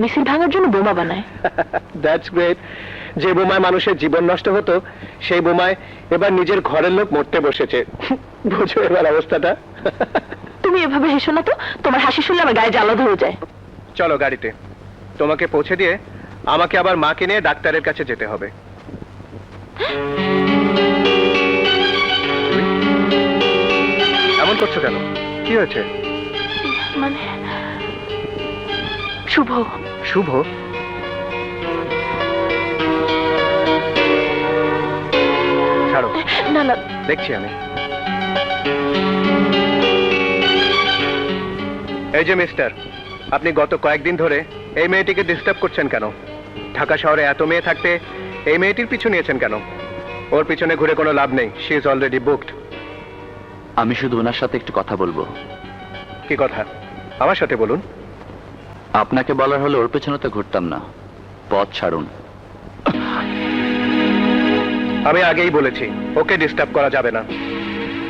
মিছিল ভাঙার জন্য বোমা বানায়। দ্যাটস গ্রেট যে বোমায় মানুষের জীবন নষ্ট হতো সেই বোমায় এবার নিজের ঘরের লোক মরতে বসেছে। বুঝো এবার অবস্থাটা? তুমি এভাবে হেসো না তো তোমার হাসি শুনলে আমার গায়ে জ্বালা ধরে যায়। চলো গাড়িতে। তোমাকে পৌঁছে দিয়ে আমাকে আবার মাকে নিয়ে ডাক্তারের কাছে যেতে হবে। এমন করছ কেন? কি হয়েছে? মানে শুভ। শুভ? ছাড়ো। না না। দেখছি আমি। এই যে মিস্টার আপনি গত কয়েকদিন ধরে এই মেয়েটিকে ডিস্টার্ব করছেন কেন? ঢাকা শহরে এত মেয়ে থাকতে এই মেয়েটির পিছু নিয়েছেন কেন? ওর পিছনে ঘুরে কোনো লাভ নেই শি ইজ অলরেডি বুকড আমি শুধু ওনার সাথে একটু কথা বলব। কি কথা? আমার সাথে বলুন। আপনাকে বলার হলে ওর পেছনে তো ঘুরতাম না। পথ ছাড়ুন। আমি আগেই বলেছি ওকে ডিস্টার্ব করা যাবে না।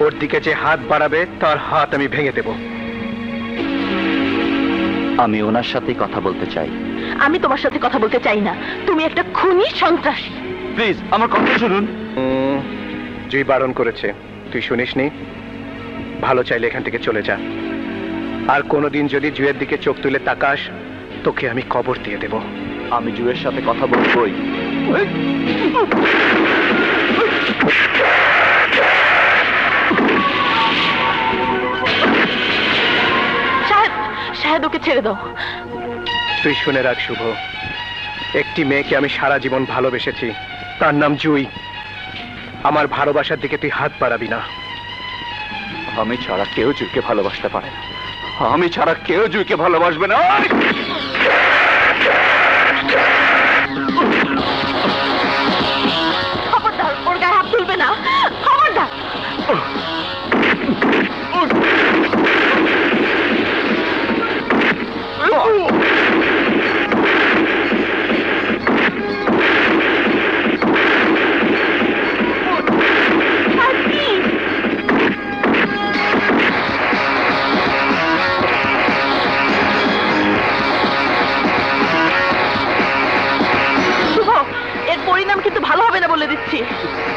ওর দিকে যে হাত বাড়াবে তার হাত আমি ভেঙে দেব। আমি ওনার সাথেই কথা বলতে চাই। আমি তোমার সাথে কথা বলতে চাই না। তুমি একটা খুনি সন্ত্রাসী। প্লিজ আমার কথা শুনুন। উম, জুই বারণ করেছে। তুই শুনিসনি? ভালো চাইলে এখান থেকে চলে যা। আর কোনোদিন যদি জুয়ের দিকে চোখ তুলে তাকাস তোকে আমি কবর দিয়ে দেব। আমি জুয়ের সাথে কথা বলবই। ওকে ছেড়ে দাও। তুই শুনে রাখ শুভ। একটি মেয়েকে আমি সারা জীবন ভালোবেসেছি। তার নাম জুই। আমার ভালোবাসার দিকে তুই হাত বাড়াবি না। আমি ছাড়া কেউ জুইকে ভালোবাসতে পারে না। আমি ছাড়া কেউ জুইকে ভালোবাসবে না। de circo.